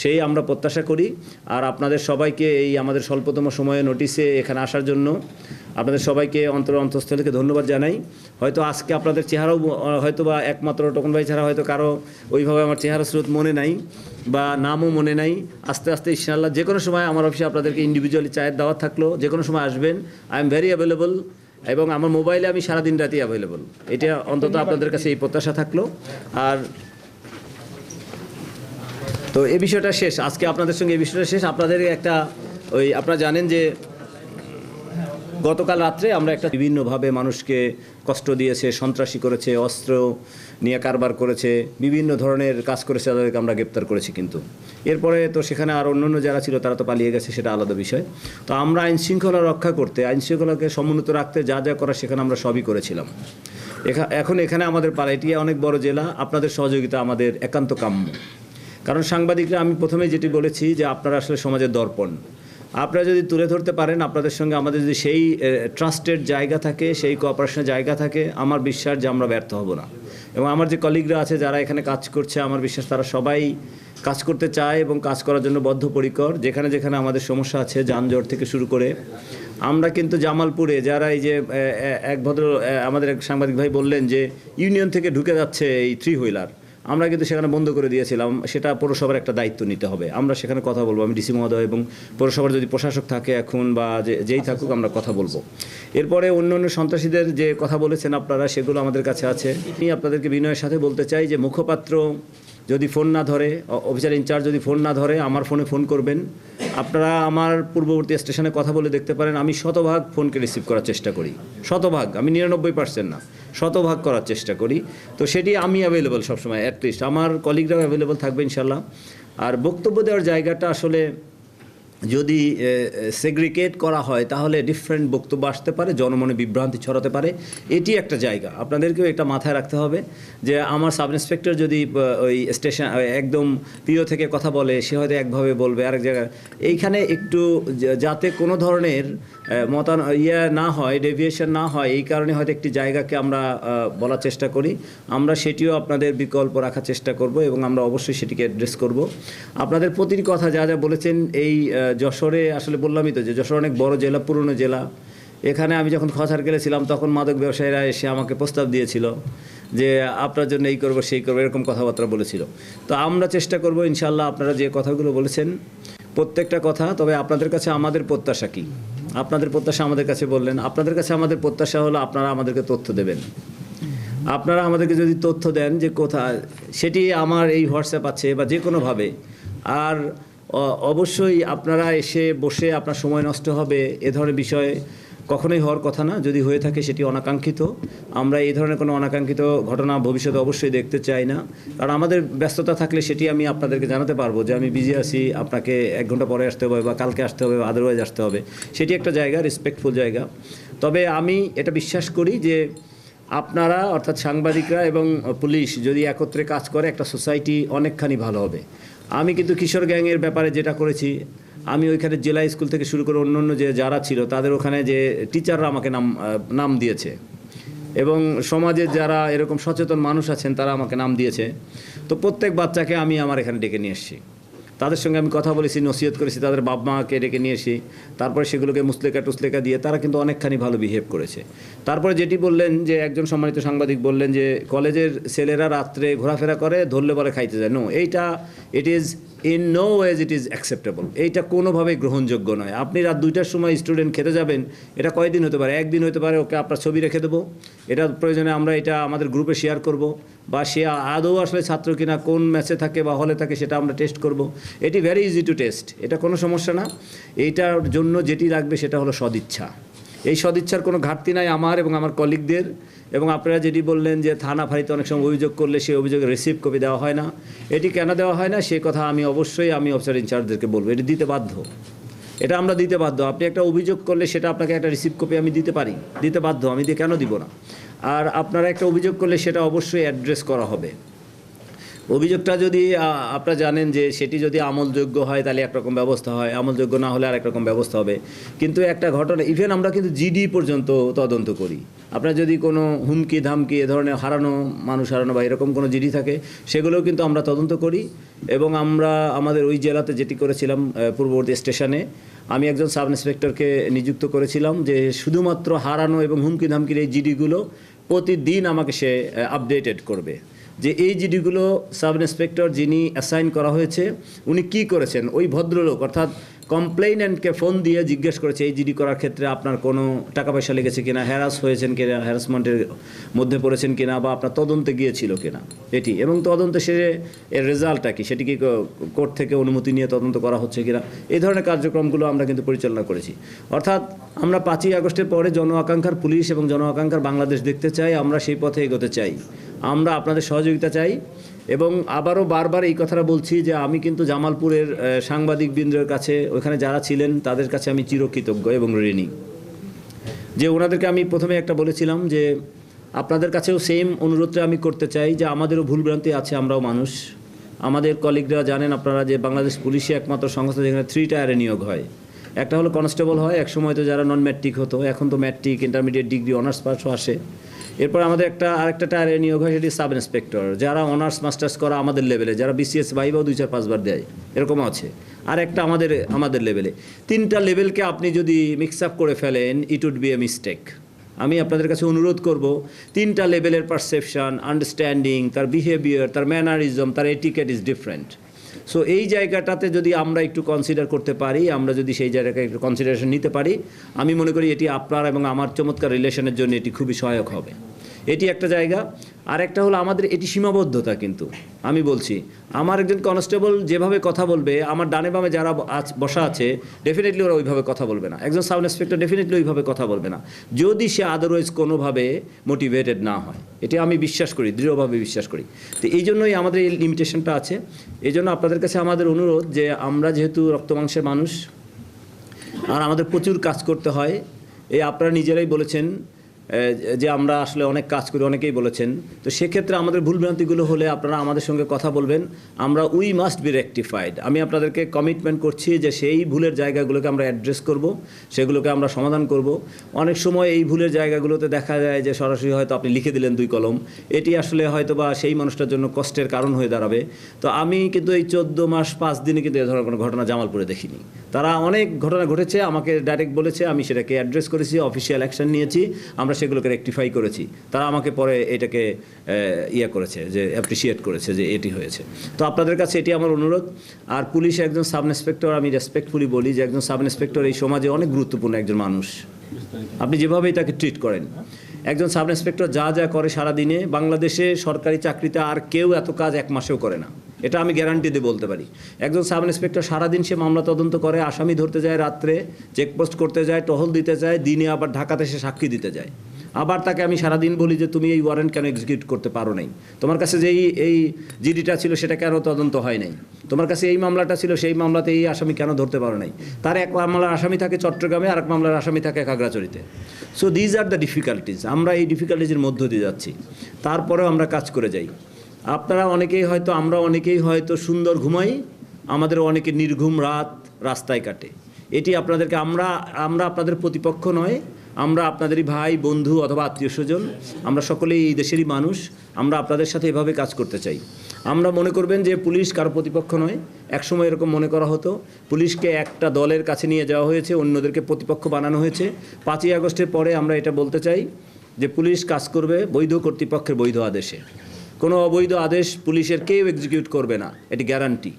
সেই আমরা প্রত্যাশা করি। আর আপনাদের সবাইকে এই আমাদের স্বল্পতম সময়ে নোটিশে এখানে আসার জন্য আপনাদের সবাইকে অন্তর অন্তঃস্থল থেকে ধন্যবাদ জানাই। হয়তো আজকে আপনাদের চেহারাও হয়তো বা একমাত্র টোকন ভাই ছাড়া হয়তো কারও ওইভাবে আমার চেহারা স্রোত মনে নাই বা নামও মনে নাই। আস্তে আস্তে ইনশাআল্লাহ যে কোনো সময় আমার অফিসে আপনাদেরকে ইন্ডিভিজুয়ালি চায়ের দাওয়াত থাকল যে কোনো সময় আসবেন। আই এম ভেরি অ্যাভেলেবল এবং আমার মোবাইলে আমি সারাদিন রাতেই অ্যাভেলেবল এটা অন্তত আপনাদের কাছে এই প্রত্যাশা থাকল। আর তো এই বিষয়টা শেষ। আজকে আপনাদের সঙ্গে এই বিষয়টা শেষ। আপনাদের একটা ওই আপনারা জানেন যে গতকাল রাত্রে আমরা একটা বিভিন্নভাবে মানুষকে কষ্ট দিয়েছে, সন্ত্রাসী করেছে, অস্ত্র নিয়ে কারবার করেছে, বিভিন্ন ধরনের কাজ করেছে, তাদেরকে আমরা গ্রেপ্তার করেছি কিন্তু। এরপরে তো সেখানে আর অন্যান্য যারা ছিল, তারা তো পালিয়ে গেছে, সেটা আলাদা বিষয়। তো আমরা আইন শৃঙ্খলা রক্ষা করতে, আইন শৃঙ্খলাকে সমুন্নত রাখতে যা যা করা সেখানে আমরা সবই করেছিলাম। এখা- এখন এখানে আমাদের পাড়া এটি অনেক বড় জেলা। আপনাদের সহযোগিতা আমাদের একান্ত কাম্য। কারণ সাংবাদিকরা, আমি প্রথমেই যেটি বলেছি যে আপনারা আসলে সমাজের দর্পণ। আপনারা যদি তুলে ধরতে পারেন, আপনাদের সঙ্গে আমাদের যদি সেই ট্রাস্টেড জায়গা থাকে, সেই কোঅপারেশনের জায়গা থাকে, আমার বিশ্বাস যে আমরা ব্যর্থ হব না। এবং আমার যে কলিগরা আছে, যারা এখানে কাজ করছে, আমার বিশ্বাস তারা সবাই কাজ করতে চায় এবং কাজ করার জন্য বদ্ধপরিকর। যেখানে যেখানে আমাদের সমস্যা আছে, যানজট থেকে শুরু করে। আমরা কিন্তু জামালপুরে, যারা এই যে এক ভদ্র আমাদের এক সাংবাদিক ভাই বললেন যে, ইউনিয়ন থেকে ঢুকে যাচ্ছে এই থ্রি হুইলার আমরা কিন্তু সেখানে বন্ধ করে দিয়েছিলাম সেটা পৌরসভার একটা দায়িত্ব নিতে হবে। আমরা সেখানে কথা বলব আমি ডিসি মহোদয় এবং পৌরসভার যদি প্রশাসক থাকে এখন বা যেই থাকুক আমরা কথা বলব। এরপরে অন্য অন্য সন্ত্রাসীদের যে কথা বলেছেন আপনারা সেগুলো আমাদের কাছে আছে। আমি আপনাদেরকে বিনয়ের সাথে বলতে চাই যে মুখপাত্র যদি ফোন না ধরে অফিসার ইনচার্জ যদি ফোন না ধরে আমার ফোনে ফোন করবেন। আপনারা আমার পূর্ববর্তী স্টেশনে কথা বলে দেখতে পারেন আমি শতভাগ ফোনকে রিসিভ করার চেষ্টা করি। শতভাগ আমি নিরানব্বই পার্সেন্ট না। শতভাগ করার চেষ্টা করি। তো সেটি আমি অ্যাভেলেবল সবসময় অ্যাটলিস্ট আমার কলিগরাও অ্যাভেলেবল থাকবে ইনশাল্লাহ আর বক্তব্য দেওয়ার জায়গাটা আসলে যদি সেগ্রিগেট করা হয়, তাহলে ডিফারেন্ট বক্তব্য আসতে পারে, জনমনে বিভ্রান্তি ছড়াতে পারে। এটি একটা জায়গা। আপনাদেরকেও এটা মাথায় রাখতে হবে যে, আমার সাব ইন্সপেক্টর যদি ওই স্টেশন একদম প্রিয় থেকে কথা বলে, সে হয়তো একভাবে বলবে আরেক জায়গায়। এইখানে একটু যাতে কোনো ধরনের মতান ইয়ে না হয় ডেভিয়েশন না হয়, এই কারণে হয়তো একটি জায়গাকে আমরা বলার চেষ্টা করি। আমরা সেটিও আপনাদের বিকল্প রাখার চেষ্টা করব এবং আমরা অবশ্যই সেটিকে অ্যাড্রেস করব। আপনাদের প্রতিটি কথা যা যা বলেছেন, এই যশোরে আসলে বললামই তো যে যশোর অনেক বড় জেলা, পুরনো জেলা। এখানে আমি যখন খসার গেলেছিলাম তখন মাদক ব্যবসায়ীরা এসে আমাকে প্রস্তাব দিয়েছিল যে আপনার জন্য এই করব, সেই করব, এরকম কথাবার্তা বলেছিল। তো আমরা চেষ্টা করব ইনশাল্লাহ আপনারা যে কথাগুলো বলেছেন, প্রত্যেকটা কথা, তবে আপনাদের কাছে আমাদের প্রত্যাশা কী? আপনাদের প্রত্যাশা আমাদের কাছে বললেন, আপনাদের কাছে আমাদের প্রত্যাশা হলো আপনারা আমাদেরকে তথ্য দেবেন। আপনারা আমাদেরকে যদি তথ্য দেন যে কোথায়, সেটি আমার এই হোয়াটসঅ্যাপ আছে বা যে কোনোভাবে আর অবশ্যই আপনারা এসে বসে আপনার সময় নষ্ট হবে এ ধরনের বিষয়ে কখনোই হওয়ার কথা না। যদি হয়ে থাকে সেটি অনাকাঙ্ক্ষিত। আমরা এই ধরনের কোনো অনাকাঙ্ক্ষিত ঘটনা ভবিষ্যতে অবশ্যই দেখতে চাই না। কারণ আমাদের ব্যস্ততা থাকলে সেটি আমি আপনাদেরকে জানাতে পারব যে আমি বিজি আছি, আপনাকে এক ঘণ্টা পরে আসতে হবে বা কালকে আসতে হবে বা আদারওয়াইজ আসতে হবে। সেটি একটা জায়গা রেসপেক্টফুল জায়গা। তবে আমি এটা বিশ্বাস করি যে আপনারা, অর্থাৎ সাংবাদিকরা এবং পুলিশ যদি একত্রে কাজ করে, একটা সোসাইটি অনেকখানি ভালো হবে। আমি কিন্তু কিশোর গ্যাংয়ের ব্যাপারে যেটা করেছি, আমি ওইখানে জেলা স্কুল থেকে শুরু করে অন্য অন্য যে যারা ছিল, তাদের ওখানে যে টিচাররা আমাকে নাম নাম দিয়েছে। এবং সমাজের যারা এরকম সচেতন মানুষ আছেন, তারা আমাকে নাম দিয়েছে। তো প্রত্যেক বাচ্চাকে আমি আমার এখানে ডেকে নিয়ে এসেছি। তাদের সঙ্গে আমি কথা বলেছি, নসিহত করেছি, তাদের বাব মাকে ডেকে নিয়ে এসি, তারপরে সেগুলোকে মুসলেকা টুসলেকা দিয়ে তারা কিন্তু অনেকখানি ভালো বিহেভ করেছে। তারপরে যেটি বললেন যে, একজন সম্মানিত সাংবাদিক বললেন যে, কলেজের ছেলেরা রাত্রে ঘোরাফেরা করে, ধরলে পরে খাইতে যায়। নো এইটা it is in no ways it is acceptable এইটা কোনোভাবেই গ্রহণযোগ্য নয়। আপনি রাত দুইটার সময় স্টুডেন্ট খেতে যাবেন, এটা কয়দিন হতে পারে? একদিন হতে পারে, ওকে আপনার ছবি রেখে দেবো। এটা প্রয়োজনে আমরা এটা আমাদের গ্রুপে শেয়ার করব। বা সে আদৌ আসলে ছাত্র কিনা, কোন ম্যাচে থাকে বা হলে থাকে, সেটা আমরা টেস্ট করব। এটি ভেরি ইজি টু টেস্ট এটা কোনো সমস্যা না। এইটার জন্য যেটি লাগবে সেটা হলো সদিচ্ছা। এই সদিচ্ছার কোনো ঘাটতি নাই আমার এবং আমার কলিগদের। এবং আপনারা যেটি বললেন যে থানা ফাঁড়িতে অনেক সময় অভিযোগ করলে সেই অভিযোগের রিসিভ কপি দেওয়া হয় না। এটি কেন দেওয়া হয় না? সেই কথা আমি অবশ্যই আমি অফিসার ইনচার্জদেরকে বলব। এটি দিতে বাধ্য। এটা আমরা দিতে বাধ্য। আপনি একটা অভিযোগ করলে সেটা আপনাকে একটা রিসিভ কপি আমি দিতে পারি। দিতে বাধ্য। আমি দিয়ে কেন দিব না? আর আপনারা একটা অভিযোগ করলে সেটা অবশ্যই অ্যাড্রেস করা হবে। অভিযোগটা যদি আপনারা জানেন যে সেটি যদি আমলযোগ্য হয়, তাহলে একরকম ব্যবস্থা হয়। আমলযোগ্য না হলে আরেক রকম ব্যবস্থা হবে। কিন্তু একটা ঘটনা ইভেন আমরা কিন্তু জিডি পর্যন্ত তদন্ত করি। আপনার যদি কোনো হুমকি, ধামকি এ ধরনের হারানো মানুষ, হারানো বা এরকম কোনো জিডি থাকে, সেগুলোও কিন্তু আমরা তদন্ত করি এবং আমরা আমাদের ওই জেলাতে যেটি করেছিলাম পূর্ববর্তী স্টেশনে, আমি একজন সাব ইন্সপেক্টরকে নিযুক্ত করেছিলাম যে শুধুমাত্র হারানো এবং হুমকি, ধামকির এই জিডিগুলো প্রতিদিন আমাকে সে আপডেটেড করবে। যে এই জিডিগুলো সাব ইন্সপেক্টর যিনি অ্যাসাইন করা হয়েছে, উনি কি করেছেন? ওই ভদ্রলোক, অর্থাৎ কমপ্লেইনেন্টকে ফোন দিয়ে জিজ্ঞেস করেছে, এই জিডি করার ক্ষেত্রে আপনার কোনো টাকা পয়সা লেগেছে কিনা? হ্যারাস হয়েছেন কিনা? হ্যারাসমেন্টের মধ্যে পড়েছেন কিনা? বা আপনার তদন্তে গিয়েছিল কিনা? এটি। এবং তদন্তে সে এর রেজাল্টটা কি? সেটি কি কোর্ট থেকে অনুমতি নিয়ে তদন্ত করা হচ্ছে কিনা? এই ধরনের কার্যক্রমগুলো আমরা কিন্তু পরিচালনা করেছি। অর্থাৎ আমরা পাঁচই আগস্টের পরে জন আকাঙ্ক্ষার পুলিশ এবং জন আকাঙ্ক্ষার বাংলাদেশ দেখতে চাই, আমরা সেই পথে এগোতে চাই। আমরা আপনাদের সহযোগিতা চাই এবং আবারও বারবার এই কথাটা বলছি যে আমি কিন্তু জামালপুরের সাংবাদিকবৃন্দের কাছে, ওখানে যারা ছিলেন তাদের কাছে আমি চিরকৃতজ্ঞ এবং ঋণী। যে ওনাদেরকে আমি প্রথমে একটা বলেছিলাম যে আপনাদের কাছেও সেম অনুরোধটা আমি করতে চাই যে আমাদেরও ভুলভ্রান্তি আছে, আমরাও মানুষ। আমাদের কলিগরা জানেন আপনারা যে বাংলাদেশ পুলিশে একমাত্র সংস্থা যেখানে থ্রি টায়ারে নিয়োগ হয়। একটা হলো কনস্টেবল হয়, এক সময় তো যারা নন ম্যাট্রিক হতো, এখন তো ম্যাট্রিক ইন্টারমিডিয়েট ডিগ্রি অনার্স পাসও আসে। এরপর আমাদের একটা, আরেকটা টায়ারে নিয়োগ হয়, সেটি সাব ইন্সপেক্টর যারা অনার্স মাস্টার্স করা আমাদের লেভেলে যারা বিসিএস বাইবাও দুই চার পাঁচবার দেয় এরকমও আছে। আর একটা আমাদের আমাদের লেভেলে তিনটা লেভেলকে আপনি যদি মিক্স আপ করে ফেলেন it would be a mistake আমি আপনাদের কাছে অনুরোধ করব, তিনটা লেভেলের পারসেপশন আন্ডারস্ট্যান্ডিং তার বিহেভিয়ার তার ম্যানারিজম তার এটিকেট ইজ ডিফারেন্ট সো এই জায়গাটাতে যদি আমরা একটু কনসিডার করতে পারি, আমরা যদি সেই জায়গাকে একটু কনসিডারেশন নিতে পারি, আমি মনে করি এটি আপনার এবং আমার চমৎকার রিলেশনের জন্য এটি খুবই সহায়ক হবে। এটি একটা জায়গা। আর একটা হলো আমাদের এটি সীমাবদ্ধতা কিন্তু, আমি বলছি। আমার একজন কনস্টেবল যেভাবে কথা বলবে, আমার ডানে বামে যারা বসা আছে ডেফিনেটলি ওরা ওইভাবে কথা বলবে না। একজন সাব ইন্সপেক্টর ডেফিনেটলি ওইভাবে কথা বলবে না। যদি সে আদারওয়াইজ কোনোভাবে মোটিভেটেড না হয়, এটি আমি বিশ্বাস করি, দৃঢ়ভাবে বিশ্বাস করি। তো এই জন্যই আমাদের এই লিমিটেশনটা আছে। এই জন্য আপনাদের কাছে আমাদের অনুরোধ যে আমরা যেহেতু রক্তমাংসের মানুষ, আর আমাদের প্রচুর কাজ করতে হয়, এই আপনারা নিজেরাই বলেছেন যে আমরা আসলে অনেক কাজ করি, অনেকেই বলেছেন। তো সেক্ষেত্রে আমাদের ভুলভ্রান্তিগুলো হলে আপনারা আমাদের সঙ্গে কথা বলবেন। আমরা উই মাস্ট বি রেকটিফাইড। আমি আপনাদেরকে কমিটমেন্ট করছি যে সেই ভুলের জায়গাগুলোকে আমরা অ্যাড্রেস করব, সেগুলোকে আমরা সমাধান করব। অনেক সময় এই ভুলের জায়গাগুলোতে দেখা যায় যে সরাসরি হয়তো আপনি লিখে দিলেন দুই কলম। এটি আসলে হয়তো বা সেই মানুষটার জন্য কষ্টের কারণ হয়ে দাঁড়াবে। তো আমি কিন্তু এই চোদ্দ মাস, পাঁচ দিনে কিন্তু এ ধরনের কোনো ঘটনা জামালপুরে দেখিনি। তারা অনেক ঘটনা ঘটেছে, আমাকে ডাইরেক্ট বলেছে, আমি সেটাকে অ্যাড্রেস করেছি অফিসিয়াল অ্যাকশন নিয়েছি। আমরা সেগুলোকে রেকটিফাই করেছি। তারা আমাকে পরে এটাকে ইয়ে করেছে যে অ্যাপ্রিসিয়েট করেছে যে এটি হয়েছে। তো আপনাদের কাছে এটি আমার অনুরোধ। আর পুলিশ একজন সাব ইন্সপেক্টর আমি রেসপেক্টফুলি বলি যে একজন সাব ইন্সপেক্টর এই সমাজে অনেক গুরুত্বপূর্ণ একজন মানুষ। আপনি যেভাবেই তাকে ট্রিট করেন, একজন সাব ইন্সপেক্টর যা যা করে সারাদিনে, বাংলাদেশে সরকারি চাকরিতে আর কেউ এত কাজ এক মাসেও করে না। এটা আমি গ্যারান্টি দিয়ে বলতে পারি। একজন সাব ইন্সপেক্টর সারাদিন সে মামলা তদন্ত করে, আসামি ধরতে যায় রাত্রে চেকপোস্ট করতে যায়, টহল দিতে যায়, দিনে আবার ঢাকাতে সে সাক্ষী দিতে যায়। আবার তাকে আমি সারাদিন বলি যে, তুমি এই ওয়ারেন্ট কেন এক্সিকিউট করতে পারো নাই? তোমার কাছে যে এই জিডিটা ছিল সেটা কেন তদন্ত হয় নাই। তোমার কাছে এই মামলাটা ছিল, সেই মামলাতে এই আসামি কেন ধরতে পারো নাই? তার এক মামলার আসামি থাকে চট্টগ্রামে আর এক মামলার আসামি থাকে খাগড়াছড়িতে। So these are the difficulties আমরা এই ডিফিকাল্টিজের মধ্য দিয়ে যাচ্ছি। তারপরেও আমরা কাজ করে যাই। আপনারা অনেকেই হয়তো, আমরা অনেকেই হয়তো সুন্দর ঘুমাই, আমাদের অনেকে নির্ঘুম রাত রাস্তায় কাটে। এটি আপনাদেরকে আমরা আমরা আপনাদের প্রতিপক্ষ নয়, আমরা আপনাদেরই ভাই, বন্ধু অথবা আত্মীয় স্বজন, আমরা সকলেই এই দেশেরই মানুষ, আমরা আপনাদের সাথে এভাবে কাজ করতে চাই। আমরা মনে করবেন যে পুলিশ কারও প্রতিপক্ষ নয়, একসময় এরকম মনে করা হতো, পুলিশকে একটা দলের কাছে নিয়ে যাওয়া হয়েছে, অন্যদেরকে প্রতিপক্ষ বানানো হয়েছে। পাঁচই আগস্টের পরে আমরা এটা বলতে চাই যে পুলিশ কাজ করবে বৈধ কর্তৃপক্ষের বৈধ আদেশে। কোনো অবৈধ আদেশ পুলিশের কেউ এক্সিকিউট করবে না। এটি গ্যারান্টি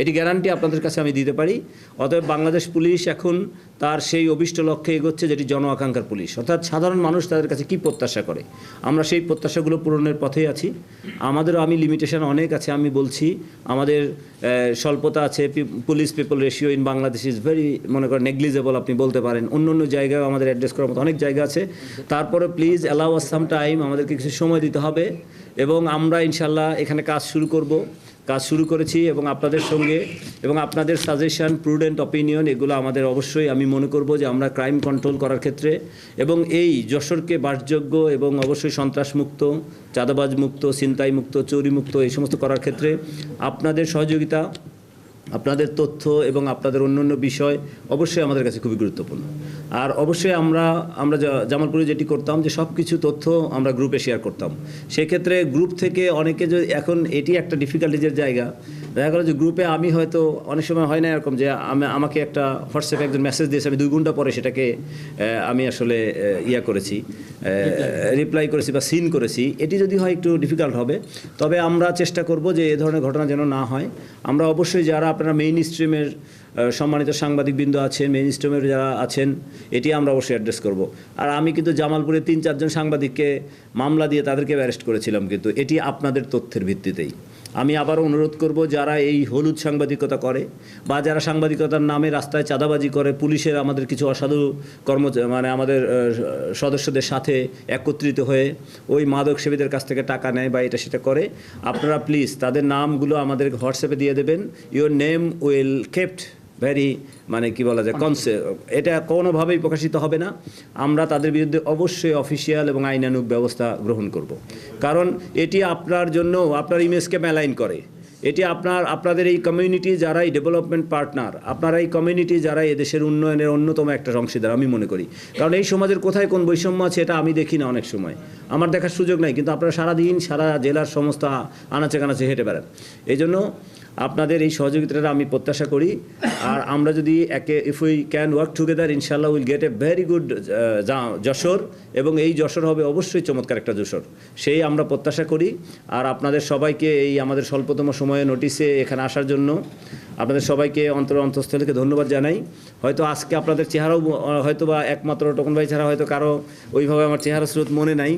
এটি গ্যারান্টি আপনাদের কাছে আমি দিতে পারি। অতএব বাংলাদেশ পুলিশ এখন তার সেই অভিষ্ট লক্ষ্যে এগোচ্ছে যেটি জন আকাঙ্ক্ষার পুলিশ। অর্থাৎ সাধারণ মানুষ তাদের কাছে কি প্রত্যাশা করে? আমরা সেই প্রত্যাশাগুলো পূরণের পথেই আছি। আমাদেরও আমি লিমিটেশন অনেক আছে, আমি বলছি, আমাদের স্বল্পতা আছে police people ratio in Bangladesh is very মনে করেন নেগলিজেবল আপনি বলতে পারেন। অন্য অন্য জায়গায় আমাদের অ্যাড্রেস করার মতো অনেক জায়গা আছে। তারপরে please allow us some time আমাদেরকে কিছু সময় দিতে হবে। এবং আমরা ইনশাল্লাহ এখানে কাজ শুরু করব। কাজ শুরু করেছি এবং আপনাদের সঙ্গে এবং আপনাদের সাজেশন প্রুডেন্ট অপিনিয়ন এগুলো আমাদের অবশ্যই আমি মনে করব যে আমরা ক্রাইম কন্ট্রোল করার ক্ষেত্রে এবং এই যশোরকে বাসযোগ্য এবং অবশ্যই সন্ত্রাসমুক্ত চাঁদাবাজ মুক্ত ছিনতাই মুক্ত চুরি মুক্ত এই সমস্ত করার ক্ষেত্রে আপনাদের সহযোগিতা আপনাদের তথ্য এবং আপনাদের অন্যান্য বিষয় অবশ্যই আমাদের কাছে খুবই গুরুত্বপূর্ণ। আর অবশ্যই আমরা আমরা জামালপুরে যেটি করতাম যে সব কিছু তথ্য আমরা গ্রুপে শেয়ার করতাম। সেক্ষেত্রে গ্রুপ থেকে অনেকে যে, এখন এটি একটা ডিফিকাল্টিজের জায়গা। দেখা গেলো যে গ্রুপে আমি হয়তো অনেক সময় হয় না এরকম যে আমি, আমাকে একটা হোয়াটসঅ্যাপে একজন মেসেজ দিয়েছে, আমি দুই ঘণ্টা পরে সেটাকে আমি আসলে ইয়া করেছি রিপ্লাই করেছি বা সিন করেছি। এটি যদি হয় একটু ডিফিকাল্ট হবে। তবে আমরা চেষ্টা করব যে এ ধরনের ঘটনা যেন না হয়। আমরা অবশ্যই যারা আপনারা মেইন স্ট্রিমের সম্মানিত সাংবাদিকবৃন্দ আছেন মেইন স্ট্রিমের যারা আছেন, এটি আমরা অবশ্যই অ্যাড্রেস করব। আর আমি কিন্তু জামালপুরে তিন চারজন সাংবাদিককে মামলা দিয়ে তাদেরকে অ্যারেস্ট করেছিলাম কিন্তু এটি আপনাদের তথ্যের ভিত্তিতেই। আমি আবারও অনুরোধ করব, যারা এই হলুদ সাংবাদিকতা করে বা যারা সাংবাদিকতার নামে রাস্তায় চাঁদাবাজি করে, পুলিশের আমাদের কিছু অসাধু কর্ম মানে আমাদের সদস্যদের সাথে একত্রিত হয়ে ওই মাদক সেবীদের কাছ থেকে টাকা নেয় বা এটা সেটা করে, আপনারা প্লিজ তাদের নামগুলো আমাদের হোয়াটসঅ্যাপে দিয়ে দেবেন। Your name will kept very মানে কি বলা যায় কনসে এটা কোনোভাবেই প্রকাশিত হবে না। আমরা তাদের বিরুদ্ধে অবশ্যই অফিসিয়াল এবং আইনানুগ ব্যবস্থা গ্রহণ করব। কারণ এটি আপনার জন্য, আপনার ইমেজকে মেলাইন করে। এটি আপনার, আপনাদের এই কমিউনিটি যারা এই ডেভেলপমেন্ট পার্টনার আপনারা এই কমিউনিটি যারা এদেশের উন্নয়নের অন্যতম একটা অংশীদার, আমি মনে করি। কারণ এই সমাজের কোথায় কোন বৈষম্য আছে, এটা আমি দেখি না অনেক সময়। আমার দেখার সুযোগ নাই, কিন্তু আপনারা সারাদিন সারা জেলার সমস্ত আনাচে কানাচে হেঁটে বেড়ান। এই জন্য আপনাদের এই সহযোগিতাটা আমি প্রত্যাশা করি। আর আমরা যদি একে if we can work together ইনশাল্লাহ will get a very good Jessore. এবং এই যশোর হবে অবশ্যই চমৎকার একটা যশোর। সেই আমরা প্রত্যাশা করি। আর আপনাদের সবাইকে এই আমাদের স্বল্পতম সময়ে নোটিশে এখানে আসার জন্য। আপনাদের সবাইকে অন্তর অন্তঃস্থল থেকে ধন্যবাদ জানাই। হয়তো আজকে আপনাদের চেহারাও হয়তো বা একমাত্র টকন ভাই ছাড়া হয়তো কারও ওইভাবে আমার চেহারা স্রোত মনে নাই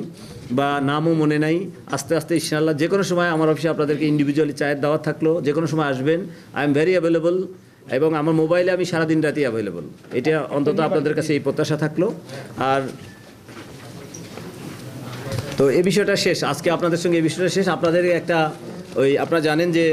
বা নামও মনে নাই। আস্তে আস্তে ইনশাআল্লাহ যে কোনো সময় আমার অফিসে আপনাদেরকে ইন্ডিভিজুয়ালি চায়ের দাওয়াত থাকল যে কোনো সময় আসবেন। আই এম ভেরি অ্যাভেলেবল এবং আমার মোবাইলে আমি সারাদিন রাতেই অ্যাভেলেবল এটা অন্তত আপনাদের কাছে এই প্রত্যাশা থাকল। আর তো এই বিষয়টা শেষ। আজকে আপনাদের সঙ্গে এই বিষয়টা শেষ। আপনাদের একটা ওই, আপনারা জানেন যে